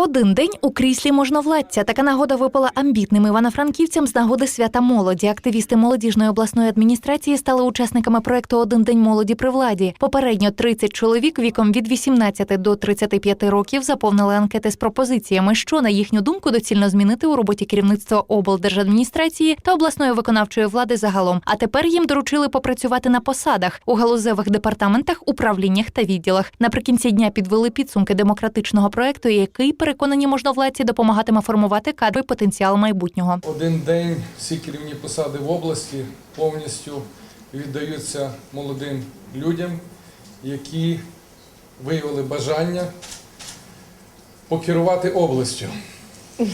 Один день у кріслі можновладця. Така нагода випала амбітним івано-франківцям з нагоди свята молоді. Активісти молодіжної обласної адміністрації стали учасниками проекту Один день молоді при владі. Попередньо 30 чоловік віком від 18 до 35 років заповнили анкети з пропозиціями, що на їхню думку доцільно змінити у роботі керівництва облдержадміністрації та обласної виконавчої влади загалом. А тепер їм доручили попрацювати на посадах у галузевих департаментах, управліннях та відділах. Наприкінці дня підвели підсумки демократичного проекту, який переконані можновладці допомагатиме формувати кадровий потенціал майбутнього. Один день всі керівні посади в області повністю віддаються молодим людям, які виявили бажання покерувати областю.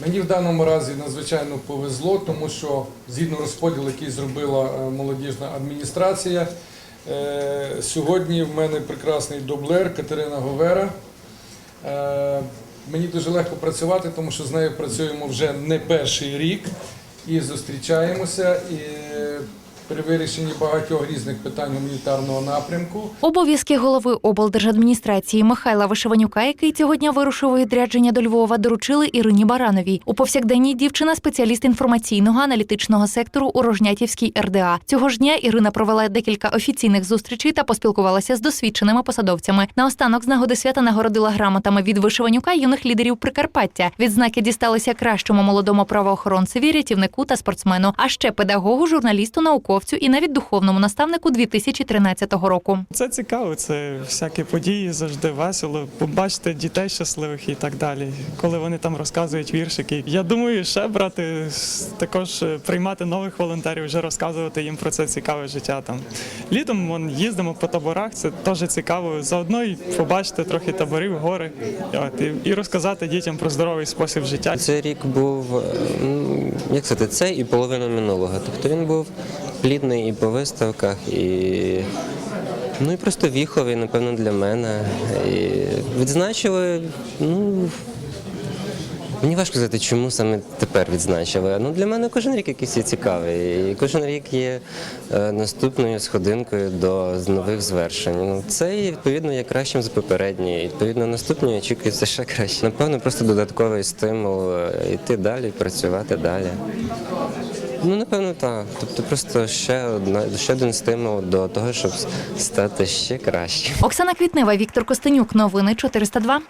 Мені в даному разі надзвичайно повезло, тому що згідно розподілу, який зробила е, молодіжна адміністрація, е, сьогодні в мене прекрасний дублер Катерина Говера. Е, Мені дуже легко працювати, тому що з нею працюємо вже не перший рік. І зустрічаємося і при вирішенні багатьох різних питань гуманітарного напрямку. Обов'язки голови облдержадміністрації Михайла Вишиванюка, який цього дня вирушив відрядження до Львова, доручили Ірині Барановій. У повсякденній дівчина спеціаліст інформаційного аналітичного сектору у Рожнятівській РДА. Цього ж дня Ірина провела декілька офіційних зустрічей та поспілкувалася з досвідченими посадовцями. Наостанок з нагоди свята нагородила грамотами від Вишиванюка юних лідерів Прикарпаття. Відзнаки дісталися кращому молодому правоохоронцеві, рятівнику та спортсмену, а ще педагогу, журналісту, науковцю і навіть духовному наставнику 2013 року. Це цікаво, це всякі події, завжди весело. Побачити дітей щасливих і так далі. Коли вони там розказують віршики. Я думаю, ще брати також е, приймати нових волонтерів, вже розказувати їм про це цікаве життя. Там літом вон, їздимо по таборах, це теж цікаво. Заодно і побачити трохи таборів, гори от, і, і розказати дітям про здоровий спосіб життя. Цей рік був, як сказати, це і половина минулого. Тобто він був плідний і по виставках, і, ну, і просто віховий, напевно, для мене. І відзначили, ну. Мені важко сказати, чому саме тепер відзначили. Ну, для мене кожен рік якийсь є цікавий. І кожен рік є е, наступною сходинкою до нових звершень. Ну, це відповідно є кращим за попередній. Відповідно, наступні очікується ще краще. Напевно, просто додатковий стимул е, йти далі, працювати далі. Ну, напевно, так. Тобто просто ще одна ще один стимул до того, щоб стати ще краще. Оксана Квітнева, Віктор Костенюк. Новини 402.